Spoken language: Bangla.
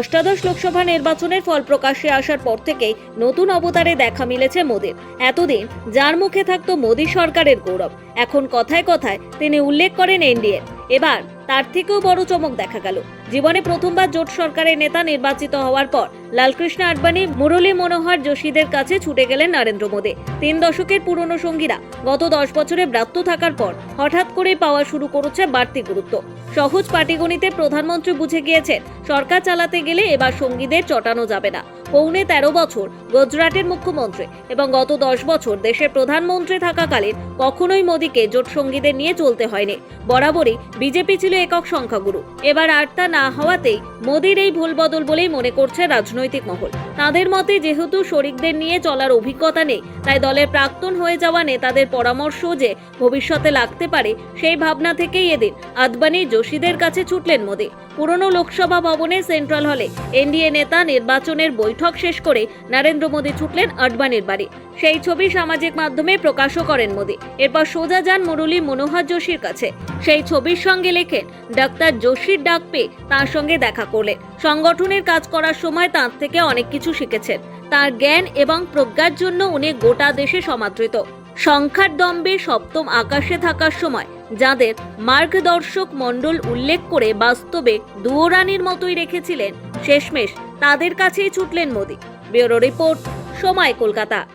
অষ্টাদশ লোকসভা নির্বাচনের ফল প্রকাশ্যে আসার পর থেকেই নতুন অবতারে দেখা মিলেছে মোদীর। এতদিন যার মুখে থাকতো মোদী সরকারের গৌরব, এখন কথায় কথায় তিনি উল্লেখ করেন এনডিএ। এবার তার থেকেও বড় চমক দেখা গেল। জীবনে প্রথমবার জোট সরকারের নেতা নির্বাচিত হওয়ার পর লালকৃষ্ণ আডবাণী, মুরলী মনোহর যোশীদের কাছে ছুটে গেলেন নরেন্দ্র মোদী। তিন দশকের পুরনো সঙ্গীরা গত দশ বছরে ব্রাত্য থাকার পর হঠাৎ করে পাওয়া শুরু করেছে বাড়তি গুরুত্ব। সহজ পাটিগণিতে প্রধানমন্ত্রী বুঝে গিয়েছেন, সরকার চালাতে গেলে এবার সঙ্গীদের চটানো যাবে না। পৌনে তেরো বছর গুজরাটের মুখ্যমন্ত্রী এবং গত দশ বছর দেশের প্রধানমন্ত্রী থাকাকালীন কখনোই মোদীকে জোট সঙ্গীদের নিয়ে চলতে হয়নি। বরাবরই বিজেপি ছিল একক সংখ্যাগুরু। এবার আর তা না হওয়াতেই মোদীর এই ভুল বদল বলেই মনে করছে রাজনৈতিক মহল। তাদের মতে, যেহেতু শরিকদের নিয়ে চলার অভিজ্ঞতা নেই, তাই দলের প্রাক্তন হয়ে যাওয়া নেতাদের পরামর্শ যে ভবিষ্যতে লাগতে পারে, সেই ভাবনা থেকেই এদিন আদবানি যোশীদের কাছে ছুটলেন মোদী। পুরনো লোকসভা ভবনে সেন্ট্রাল হলে এনডিএ নেতা নির্বাচনের বৈঠক শেষ করে নরেন্দ্র মোদী ছুটলেন আডবাণীর বাড়ি। সেই ছবি সামাজিক মাধ্যমে প্রকাশও করেন মোদী। এরপর সোজা যান মুরলী মনোহর যোশীর কাছে। সেই ছবির সঙ্গে লেখেন, ডাক্তার যোশীর ডাক পেয়ে তার সঙ্গে দেখা করলেন। সংগঠনের কাজ করার সময় তাঁর থেকে অনেক কিছু শিখেছেন। তার জ্ঞান এবং প্রজ্ঞার জন্য উনি গোটা দেশে সমাদৃত। সংখ্যার দম্বে সপ্তম আকাশে থাকার সময় যাদের মার্গদর্শক মণ্ডল উল্লেখ করে বাস্তবে দুয়োরানির মতোই রেখেছিলেন। শেষমেশ তাদের কাছেই ছুটলেন মোদী। ব্যুরো রিপোর্ট সময় কলকাতা।